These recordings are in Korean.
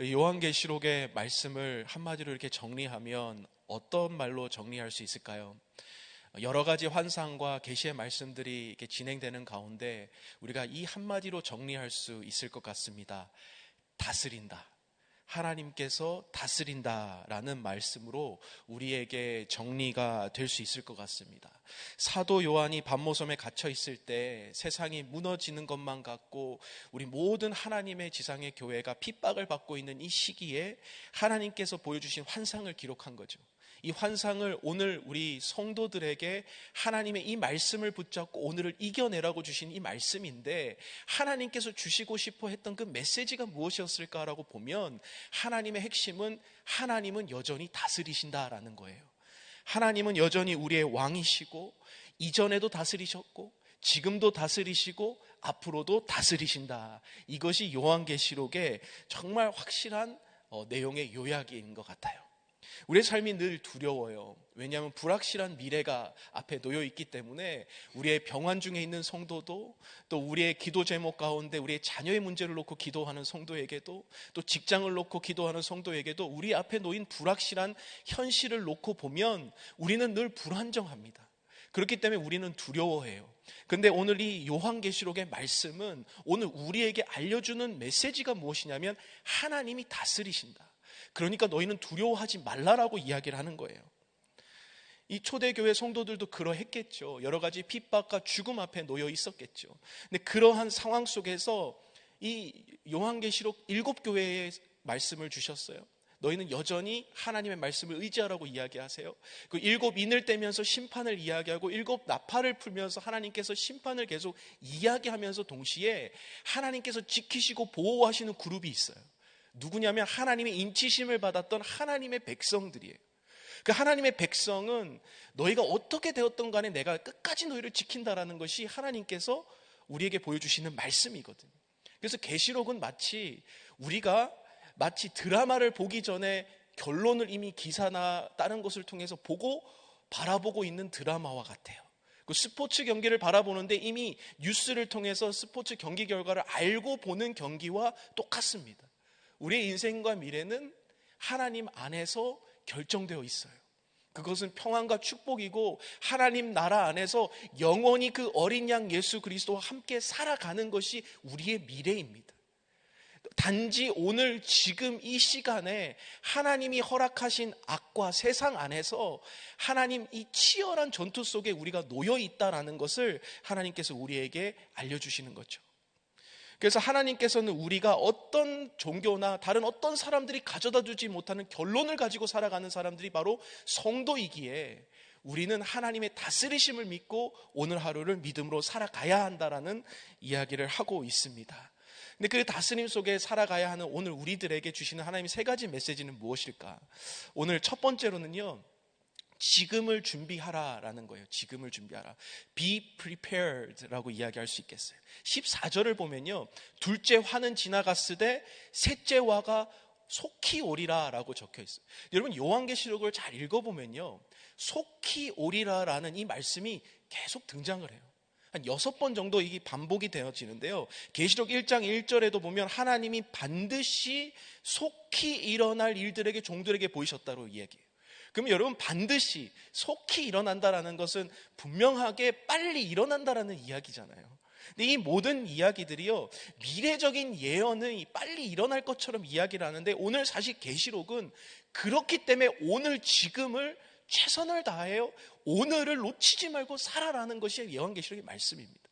요한계시록의 말씀을 한마디로 이렇게 정리하면 어떤 말로 정리할 수 있을까요? 여러 가지 환상과 계시의 말씀들이 이렇게 진행되는 가운데 우리가 이 한마디로 정리할 수 있을 것 같습니다. 다스린다. 하나님께서 다스린다라는 말씀으로 우리에게 정리가 될 수 있을 것 같습니다. 사도 요한이 밤모섬에 갇혀 있을 때 세상이 무너지는 것만 같고 우리 모든 하나님의 지상의 교회가 핍박을 받고 있는 이 시기에 하나님께서 보여주신 환상을 기록한 거죠. 이 환상을 오늘 우리 성도들에게 하나님의 이 말씀을 붙잡고 오늘을 이겨내라고 주신 이 말씀인데 하나님께서 주시고 싶어 했던 그 메시지가 무엇이었을까라고 보면 하나님의 핵심은 하나님은 여전히 다스리신다라는 거예요. 하나님은 여전히 우리의 왕이시고 이전에도 다스리셨고 지금도 다스리시고 앞으로도 다스리신다. 이것이 요한계시록의 정말 확실한 어, 내용의 요약인 것 같아요. 우리의 삶이 늘 두려워요. 왜냐하면 불확실한 미래가 앞에 놓여 있기 때문에 우리의 병환 중에 있는 성도도 또 우리의 기도 제목 가운데 우리의 자녀의 문제를 놓고 기도하는 성도에게도 또 직장을 놓고 기도하는 성도에게도 우리 앞에 놓인 불확실한 현실을 놓고 보면 우리는 늘 불안정합니다. 그렇기 때문에 우리는 두려워해요. 근데 오늘 이 요한계시록의 말씀은 오늘 우리에게 알려주는 메시지가 무엇이냐면 하나님이 다스리신다. 그러니까 너희는 두려워하지 말라라고 이야기를 하는 거예요. 이 초대교회 성도들도 그러했겠죠. 여러 가지 핍박과 죽음 앞에 놓여 있었겠죠. 근데 그러한 상황 속에서 이 요한계시록 일곱 교회의 말씀을 주셨어요. 너희는 여전히 하나님의 말씀을 의지하라고 이야기하세요. 그 일곱 인을 떼면서 심판을 이야기하고 일곱 나팔을 풀면서 하나님께서 심판을 계속 이야기하면서 동시에 하나님께서 지키시고 보호하시는 그룹이 있어요. 누구냐면 하나님의 인치심을 받았던 하나님의 백성들이에요. 그 하나님의 백성은 너희가 어떻게 되었던 간에 내가 끝까지 너희를 지킨다라는 것이 하나님께서 우리에게 보여주시는 말씀이거든요. 그래서 계시록은 마치 우리가 마치 드라마를 보기 전에 결론을 이미 기사나 다른 것을 통해서 보고 바라보고 있는 드라마와 같아요. 그 스포츠 경기를 바라보는데 이미 뉴스를 통해서 스포츠 경기 결과를 알고 보는 경기와 똑같습니다. 우리의 인생과 미래는 하나님 안에서 결정되어 있어요. 그것은 평안과 축복이고 하나님 나라 안에서 영원히 그 어린 양 예수 그리스도와 함께 살아가는 것이 우리의 미래입니다. 단지 오늘 지금 이 시간에 하나님이 허락하신 악과 세상 안에서 하나님 이 치열한 전투 속에 우리가 놓여 있다라는 것을 하나님께서 우리에게 알려주시는 거죠. 그래서 하나님께서는 우리가 어떤 종교나 다른 어떤 사람들이 가져다 주지 못하는 결론을 가지고 살아가는 사람들이 바로 성도이기에 우리는 하나님의 다스리심을 믿고 오늘 하루를 믿음으로 살아가야 한다라는 이야기를 하고 있습니다. 근데 그 다스림 속에 살아가야 하는 오늘 우리들에게 주시는 하나님의 세 가지 메시지는 무엇일까? 오늘 첫 번째로는요. 지금을 준비하라라는 거예요. 지금을 준비하라. Be prepared라고 이야기할 수 있겠어요. 14절을 보면요. 둘째 화는 지나갔으되 셋째 화가 속히 오리라라고 적혀 있어요. 여러분 요한계시록을 잘 읽어보면요. 속히 오리라라는 이 말씀이 계속 등장을 해요. 한 여섯 번 정도 이게 반복이 되어지는데요. 계시록 1장 1절에도 보면 하나님이 반드시 속히 일어날 일들에게 종들에게 보이셨다고 이야기해요. 그러면 여러분 반드시 속히 일어난다라는 것은 분명하게 빨리 일어난다라는 이야기잖아요. 근데 이 모든 이야기들이요 미래적인 예언은 빨리 일어날 것처럼 이야기를 하는데 오늘 사실 계시록은 그렇기 때문에 오늘 지금을 최선을 다해요. 오늘을 놓치지 말고 살아라는 것이 예언 계시록의 말씀입니다.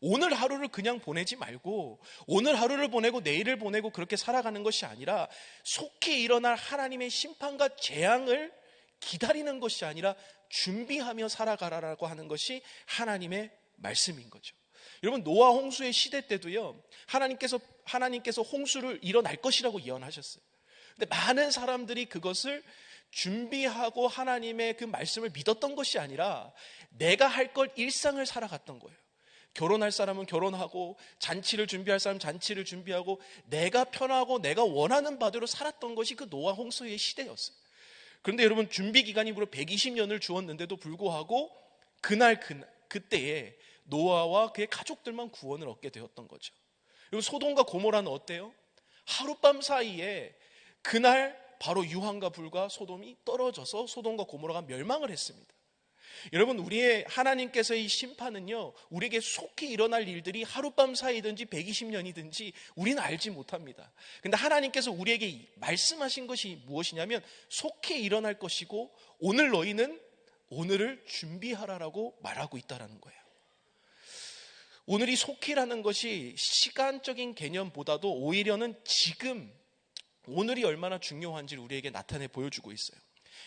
오늘 하루를 그냥 보내지 말고 오늘 하루를 보내고 내일을 보내고 그렇게 살아가는 것이 아니라 속히 일어날 하나님의 심판과 재앙을 기다리는 것이 아니라 준비하며 살아가라라고 하는 것이 하나님의 말씀인 거죠. 여러분 노아 홍수의 시대 때도요. 하나님께서 하나님께서 홍수를 일어날 것이라고 예언하셨어요. 근데 많은 사람들이 그것을 준비하고 하나님의 그 말씀을 믿었던 것이 아니라 내가 할 걸 일상을 살아갔던 거예요. 결혼할 사람은 결혼하고 잔치를 준비할 사람은 잔치를 준비하고 내가 편하고 내가 원하는 바대로 살았던 것이 그 노아 홍수의 시대였어요. 그런데 여러분 준비 기간이 무려 120년을 주었는데도 불구하고 그날 그 그때에 노아와 그의 가족들만 구원을 얻게 되었던 거죠. 그리고 소돔과 고모라는 어때요? 하룻밤 사이에 그날 바로 유황과 불과 소돔이 떨어져서 소돔과 고모라가 멸망을 했습니다. 여러분, 우리의 하나님께서의 심판은요, 우리에게 속히 일어날 일들이 하룻밤 사이든지 120년이든지 우리는 알지 못합니다. 근데 하나님께서 우리에게 말씀하신 것이 무엇이냐면 속히 일어날 것이고 오늘 너희는 오늘을 준비하라라고 말하고 있다라는 거예요. 오늘이 속히라는 것이 시간적인 개념보다도 오히려는 지금 오늘이 얼마나 중요한지를 우리에게 나타내 보여주고 있어요.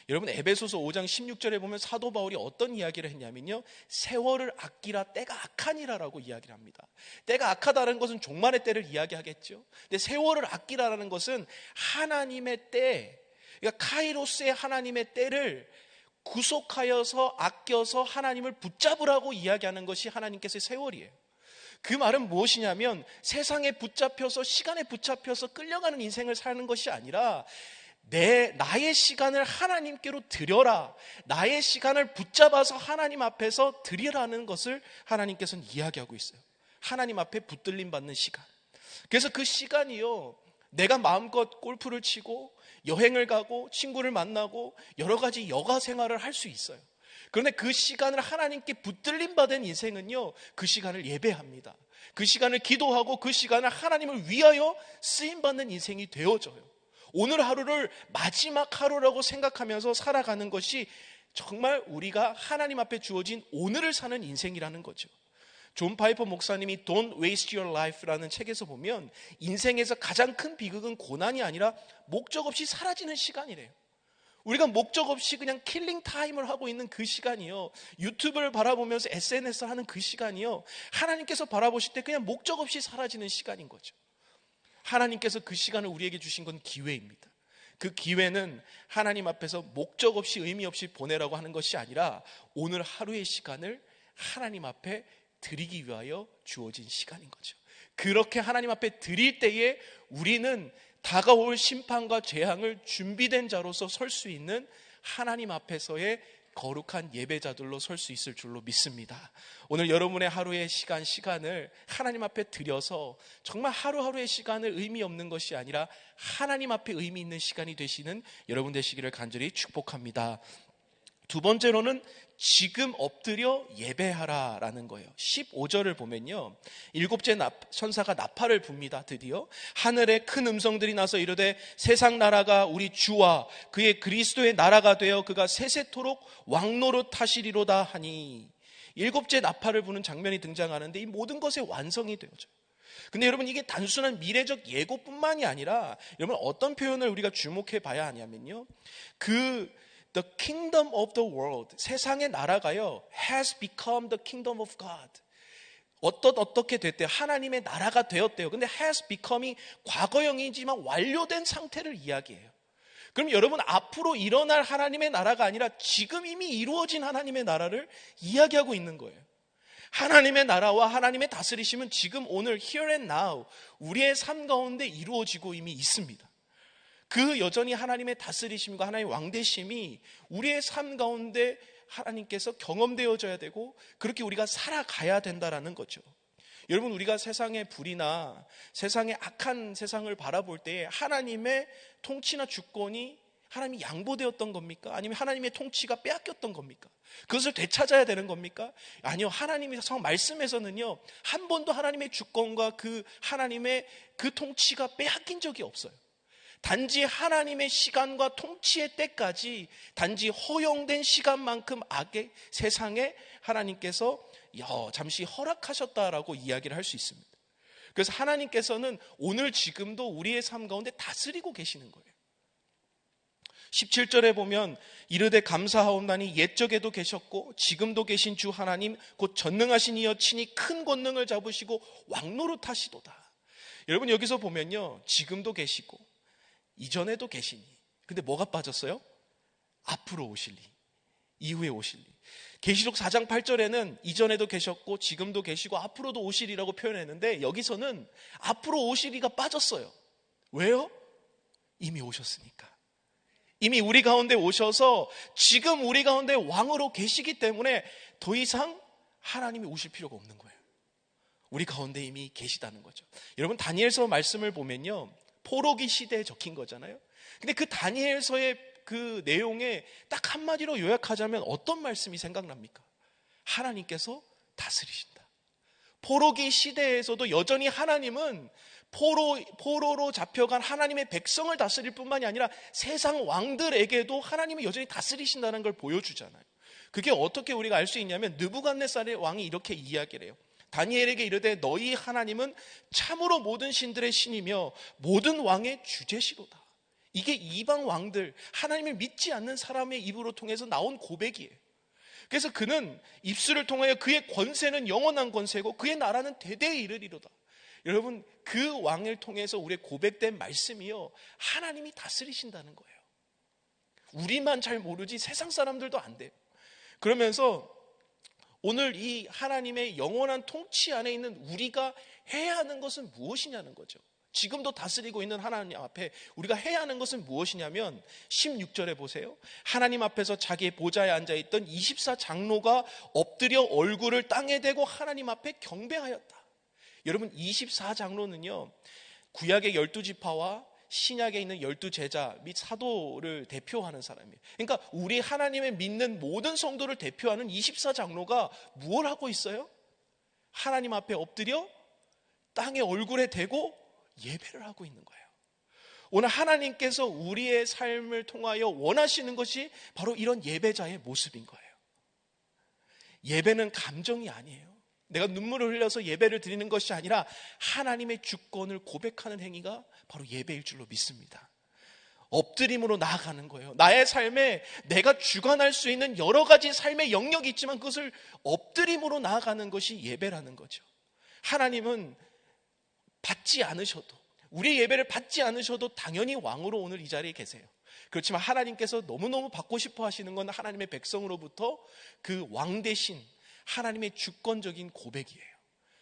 여러분 에베소서 5장 16절에 보면 사도 바울이 어떤 이야기를 했냐면요. 세월을 아끼라 때가 악하니라라고 이야기를 합니다. 때가 악하다는 것은 종말의 때를 이야기하겠죠. 근데 세월을 아끼라라는 것은 하나님의 때, 그러니까 카이로스의 하나님의 때를 구속하여서 아껴서 하나님을 붙잡으라고 이야기하는 것이 하나님께서의 세월이에요. 그 말은 무엇이냐면 세상에 붙잡혀서 시간에 붙잡혀서 끌려가는 인생을 사는 것이 아니라 내 나의 시간을 하나님께로 드려라. 나의 시간을 붙잡아서 하나님 앞에서 드리라는 것을 하나님께서는 이야기하고 있어요. 하나님 앞에 붙들림 받는 시간. 그래서 그 시간이요. 내가 마음껏 골프를 치고 여행을 가고 친구를 만나고 여러 가지 여가 생활을 할 수 있어요. 그런데 그 시간을 하나님께 붙들림 받은 인생은요, 그 시간을 예배합니다. 그 시간을 기도하고 그 시간을 하나님을 위하여 쓰임 받는 인생이 되어져요. 오늘 하루를 마지막 하루라고 생각하면서 살아가는 것이 정말 우리가 하나님 앞에 주어진 오늘을 사는 인생이라는 거죠. 존 파이퍼 목사님이 Don't Waste Your Life라는 책에서 보면 인생에서 가장 큰 비극은 고난이 아니라 목적 없이 사라지는 시간이래요. 우리가 목적 없이 그냥 킬링 타임을 하고 있는 그 시간이요. 유튜브를 바라보면서 SNS를 하는 그 시간이요. 하나님께서 바라보실 때 그냥 목적 없이 사라지는 시간인 거죠. 하나님께서 그 시간을 우리에게 주신 건 기회입니다. 그 기회는 하나님 앞에서 목적 없이 의미 없이 보내라고 하는 것이 아니라 오늘 하루의 시간을 하나님 앞에 드리기 위하여 주어진 시간인 거죠. 그렇게 하나님 앞에 드릴 때에 우리는 다가올 심판과 재앙을 준비된 자로서 설 수 있는 하나님 앞에서의 거룩한 예배자들로 설 수 있을 줄로 믿습니다. 오늘 여러분의 하루의 시간, 시간을 하나님 앞에 드려서 정말 하루하루의 시간을 의미 없는 것이 아니라 하나님 앞에 의미 있는 시간이 되시는 여러분 되시기를 간절히 축복합니다. 두 번째로는 지금 엎드려 예배하라 라는 거예요. 15절을 보면요. 일곱째 천사가 나팔을 붑니다. 드디어 하늘에 큰 음성들이 나서 이르되 세상 나라가 우리 주와 그의 그리스도의 나라가 되어 그가 세세토록 왕노릇 하시리로다 하니 일곱째 나팔을 부는 장면이 등장하는데 이 모든 것의 완성이 되어져요. 근데 여러분 이게 단순한 미래적 예고뿐만이 아니라 여러분 어떤 표현을 우리가 주목해 봐야 하냐면요. 그 The kingdom of the world, 세상의 나라가요, has become the kingdom of God. 어떻 어떻게 됐대요? 하나님의 나라가 되었대요. 근데 has become이 과거형이지만 완료된 상태를 이야기해요. 그럼 여러분 앞으로 일어날 하나님의 나라가 아니라 지금 이미 이루어진 하나님의 나라를 이야기하고 있는 거예요. 하나님의 나라와 하나님의 다스리심은 지금 오늘 here and now 우리의 삶 가운데 이루어지고 이미 있습니다. 그 여전히 하나님의 다스리심과 하나님의 왕대심이 우리의 삶 가운데 하나님께서 경험되어져야 되고 그렇게 우리가 살아가야 된다라는 거죠. 여러분 우리가 세상의 불이나 세상의 악한 세상을 바라볼 때 하나님의 통치나 주권이 하나님이 양보되었던 겁니까? 아니면 하나님의 통치가 빼앗겼던 겁니까? 그것을 되찾아야 되는 겁니까? 아니요. 하나님의 성 말씀에서는요. 한 번도 하나님의 주권과 그 하나님의 그 통치가 빼앗긴 적이 없어요. 단지 하나님의 시간과 통치의 때까지 단지 허용된 시간만큼 악의 세상에 하나님께서 잠시 허락하셨다라고 이야기를 할 수 있습니다. 그래서 하나님께서는 오늘 지금도 우리의 삶 가운데 다스리고 계시는 거예요. 17절에 보면 이르되 감사하옵나니 옛적에도 계셨고 지금도 계신 주 하나님 곧 전능하신 이여 친히 큰 권능을 잡으시고 왕노릇 하시도다. 여러분 여기서 보면요. 지금도 계시고 이전에도 계시니. 근데 뭐가 빠졌어요? 앞으로 오실리. 이후에 오실리. 계시록 4장 8절에는 이전에도 계셨고 지금도 계시고 앞으로도 오실이라고 표현했는데 여기서는 앞으로 오실이가 빠졌어요. 왜요? 이미 오셨으니까. 이미 우리 가운데 오셔서 지금 우리 가운데 왕으로 계시기 때문에 더 이상 하나님이 오실 필요가 없는 거예요. 우리 가운데 이미 계시다는 거죠. 여러분 다니엘서 말씀을 보면요. 포로기 시대에 적힌 거잖아요. 근데 그 다니엘서의 그 내용에 딱 한마디로 요약하자면 어떤 말씀이 생각납니까? 하나님께서 다스리신다. 포로기 시대에서도 여전히 하나님은 포로, 포로로 잡혀간 하나님의 백성을 다스릴 뿐만이 아니라 세상 왕들에게도 하나님이 여전히 다스리신다는 걸 보여주잖아요. 그게 어떻게 우리가 알 수 있냐면 느부갓네살의 왕이 이렇게 이야기를 해요. 다니엘에게 이르되 너희 하나님은 참으로 모든 신들의 신이며 모든 왕의 주제시로다. 이게 이방 왕들 하나님을 믿지 않는 사람의 입으로 통해서 나온 고백이에요. 그래서 그는 입술을 통하여 그의 권세는 영원한 권세고 그의 나라는 대대에 이르리로다. 여러분 그 왕을 통해서 우리의 고백된 말씀이요 하나님이 다스리신다는 거예요. 우리만 잘 모르지 세상 사람들도 안 돼요. 그러면서 오늘 이 하나님의 영원한 통치 안에 있는 우리가 해야 하는 것은 무엇이냐는 거죠. 지금도 다스리고 있는 하나님 앞에 우리가 해야 하는 것은 무엇이냐면 16절에 보세요. 하나님 앞에서 자기의 보좌에 앉아 있던 24 장로가 엎드려 얼굴을 땅에 대고 하나님 앞에 경배하였다. 여러분 24 장로는요. 구약의 12지파와 신약에 있는 열두 제자 및 사도를 대표하는 사람이에요. 그러니까 우리 하나님의 믿는 모든 성도를 대표하는 24장로가 무엇 하고 있어요? 하나님 앞에 엎드려 땅에 얼굴에 대고 예배를 하고 있는 거예요. 오늘 하나님께서 우리의 삶을 통하여 원하시는 것이 바로 이런 예배자의 모습인 거예요. 예배는 감정이 아니에요. 내가 눈물을 흘려서 예배를 드리는 것이 아니라 하나님의 주권을 고백하는 행위가 바로 예배일 줄로 믿습니다. 엎드림으로 나아가는 거예요. 나의 삶에 내가 주관할 수 있는 여러 가지 삶의 영역이 있지만 그것을 엎드림으로 나아가는 것이 예배라는 거죠. 하나님은 받지 않으셔도 우리 예배를 받지 않으셔도 당연히 왕으로 오늘 이 자리에 계세요. 그렇지만 하나님께서 너무너무 받고 싶어 하시는 건 하나님의 백성으로부터 그 왕 대신 하나님의 주권적인 고백이에요.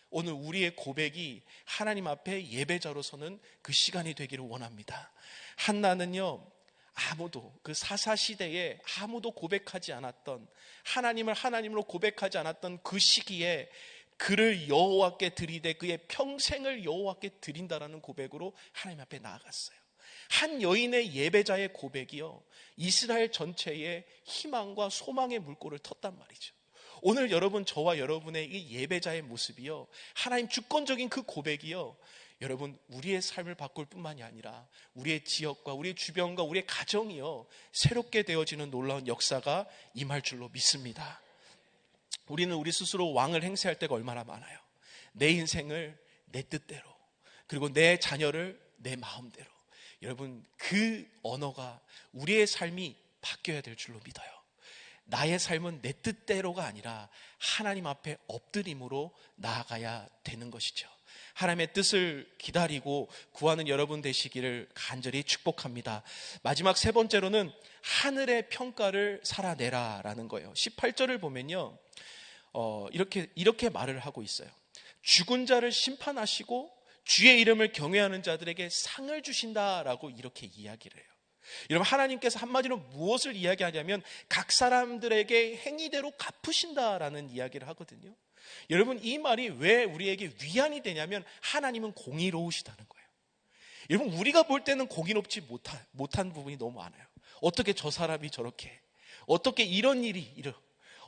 오늘 우리의 고백이 하나님 앞에 예배자로 서는 그 시간이 되기를 원합니다. 한나는요, 아무도 그 사사 시대에 아무도 고백하지 않았던 하나님을 하나님으로 고백하지 않았던 그 시기에 그를 여호와께 드리되 그의 평생을 여호와께 드린다라는 고백으로 하나님 앞에 나아갔어요. 한 여인의 예배자의 고백이요 이스라엘 전체의 희망과 소망의 물꼬를 텄단 말이죠. 오늘 여러분 저와 여러분의 이 예배자의 모습이요. 하나님 주권적인 그 고백이요. 여러분 우리의 삶을 바꿀 뿐만이 아니라 우리의 지역과 우리의 주변과 우리의 가정이요. 새롭게 되어지는 놀라운 역사가 임할 줄로 믿습니다. 우리는 우리 스스로 왕을 행세할 때가 얼마나 많아요. 내 인생을 내 뜻대로 그리고 내 자녀를 내 마음대로 여러분 그 언어가 우리의 삶이 바뀌어야 될 줄로 믿어요. 나의 삶은 내 뜻대로가 아니라 하나님 앞에 엎드림으로 나아가야 되는 것이죠. 하나님의 뜻을 기다리고 구하는 여러분 되시기를 간절히 축복합니다. 마지막 세 번째로는 하늘의 평가를 살아내라라는 거예요. 18절을 보면요. 어, 이렇게, 이렇게 말을 하고 있어요. 죽은 자를 심판하시고 주의 이름을 경외하는 자들에게 상을 주신다라고 이렇게 이야기를 해요. 여러분 하나님께서 한마디로 무엇을 이야기하냐면 각 사람들에게 행위대로 갚으신다라는 이야기를 하거든요. 여러분 이 말이 왜 우리에게 위안이 되냐면 하나님은 공의로우시다는 거예요. 여러분 우리가 볼 때는 공의롭지 못한, 못한 부분이 너무 많아요. 어떻게 저 사람이 저렇게 어떻게 이런 일이 이러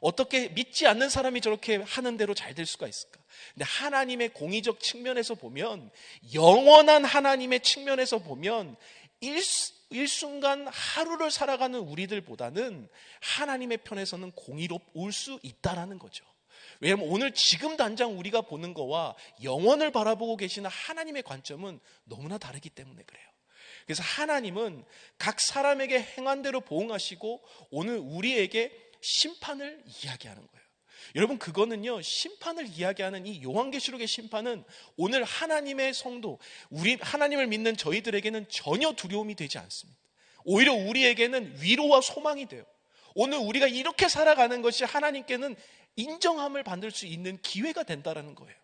어떻게 믿지 않는 사람이 저렇게 하는 대로 잘 될 수가 있을까? 근데 하나님의 공의적 측면에서 보면 영원한 하나님의 측면에서 보면 일, 일순간 하루를 살아가는 우리들보다는 하나님의 편에서는 공의롭을 수 있다라는 거죠. 왜냐하면 오늘 지금 당장 우리가 보는 거와 영원을 바라보고 계시는 하나님의 관점은 너무나 다르기 때문에 그래요. 그래서 하나님은 각 사람에게 행한 대로 보응하시고 오늘 우리에게 심판을 이야기하는 거예요. 여러분 그거는요 심판을 이야기하는 이 요한계시록의 심판은 오늘 하나님의 성도 우리 하나님을 믿는 저희들에게는 전혀 두려움이 되지 않습니다. 오히려 우리에게는 위로와 소망이 돼요. 오늘 우리가 이렇게 살아가는 것이 하나님께는 인정함을 받을 수 있는 기회가 된다라는 거예요.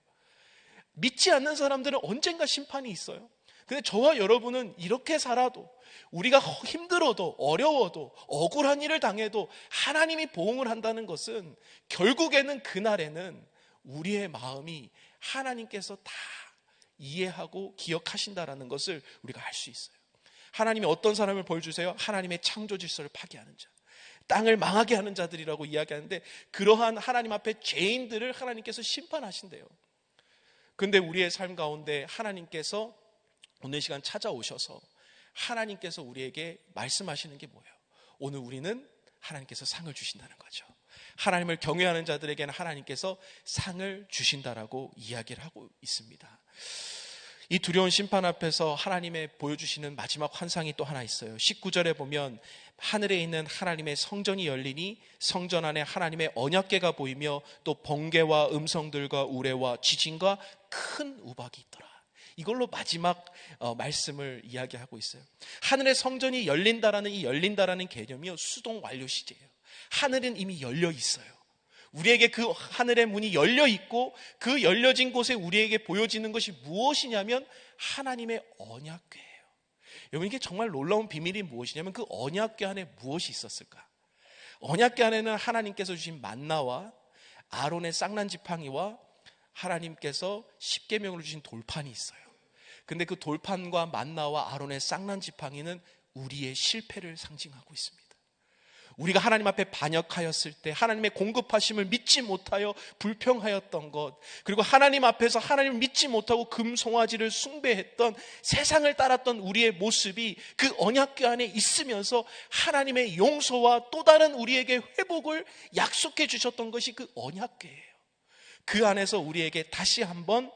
믿지 않는 사람들은 언젠가 심판이 있어요. 근데 저와 여러분은 이렇게 살아도 우리가 힘들어도 어려워도 억울한 일을 당해도 하나님이 보응을 한다는 것은 결국에는 그날에는 우리의 마음이 하나님께서 다 이해하고 기억하신다라는 것을 우리가 알 수 있어요. 하나님이 어떤 사람을 보여주세요? 하나님의 창조 질서를 파괴하는 자. 땅을 망하게 하는 자들이라고 이야기하는데 그러한 하나님 앞에 죄인들을 하나님께서 심판하신대요. 근데 우리의 삶 가운데 하나님께서 오늘 시간 찾아오셔서 하나님께서 우리에게 말씀하시는 게 뭐예요? 오늘 우리는 하나님께서 상을 주신다는 거죠. 하나님을 경외하는 자들에게는 하나님께서 상을 주신다라고 이야기를 하고 있습니다. 이 두려운 심판 앞에서 하나님의 보여주시는 마지막 환상이 또 하나 있어요. 19절에 보면 하늘에 있는 하나님의 성전이 열리니 성전 안에 하나님의 언약계가 보이며 또 번개와 음성들과 우레와 지진과 큰 우박이 있더라. 이걸로 마지막 어, 말씀을 이야기하고 있어요. 하늘의 성전이 열린다라는 이 열린다라는 개념이요 수동 완료 시제예요. 하늘은 이미 열려 있어요. 우리에게 그 하늘의 문이 열려 있고 그 열려진 곳에 우리에게 보여지는 것이 무엇이냐면 하나님의 언약궤예요. 여러분 이게 정말 놀라운 비밀이 무엇이냐면 그 언약궤 안에 무엇이 있었을까? 언약궤 안에는 하나님께서 주신 만나와 아론의 쌍난 지팡이와 하나님께서 십계명으로 주신 돌판이 있어요. 근데 그 돌판과 만나와 아론의 쌍난 지팡이는 우리의 실패를 상징하고 있습니다. 우리가 하나님 앞에 반역하였을 때 하나님의 공급하심을 믿지 못하여 불평하였던 것, 그리고 하나님 앞에서 하나님을 믿지 못하고 금송아지를 숭배했던 세상을 따랐던 우리의 모습이 그 언약궤 안에 있으면서 하나님의 용서와 또 다른 우리에게 회복을 약속해 주셨던 것이 그 언약궤예요. 그 안에서 우리에게 다시 한번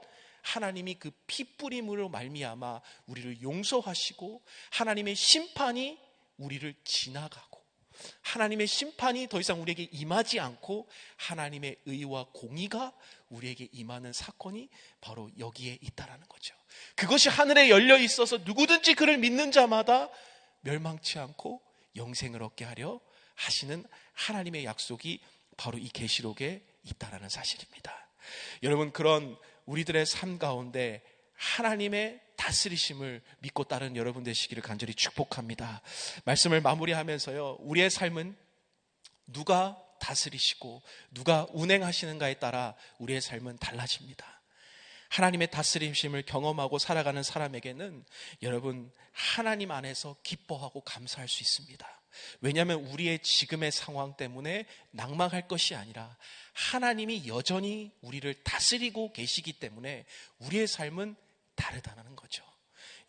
하나님이 그 피뿌림으로 말미암아 우리를 용서하시고 하나님의 심판이 우리를 지나가고 하나님의 심판이 더 이상 우리에게 임하지 않고 하나님의 의와 공의가 우리에게 임하는 사건이 바로 여기에 있다라는 거죠. 그것이 하늘에 열려 있어서 누구든지 그를 믿는 자마다 멸망치 않고 영생을 얻게 하려 하시는 하나님의 약속이 바로 이 계시록에 있다라는 사실입니다. 여러분 그런 우리들의 삶 가운데 하나님의 다스리심을 믿고 따른 여러분 되시기를 간절히 축복합니다. 말씀을 마무리하면서요. 우리의 삶은 누가 다스리시고 누가 운행하시는가에 따라 우리의 삶은 달라집니다. 하나님의 다스림심을 경험하고 살아가는 사람에게는 여러분 하나님 안에서 기뻐하고 감사할 수 있습니다. 왜냐하면 우리의 지금의 상황 때문에 낭망할 것이 아니라 하나님이 여전히 우리를 다스리고 계시기 때문에 우리의 삶은 다르다는 거죠.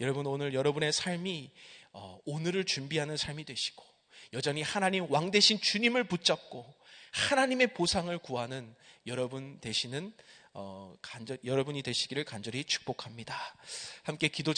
여러분 오늘 여러분의 삶이 어, 오늘을 준비하는 삶이 되시고 여전히 하나님 왕 대신 주님을 붙잡고 하나님의 보상을 구하는 여러분 되시는 어, 간절, 여러분이 되시기를 간절히 축복합니다. 함께 기도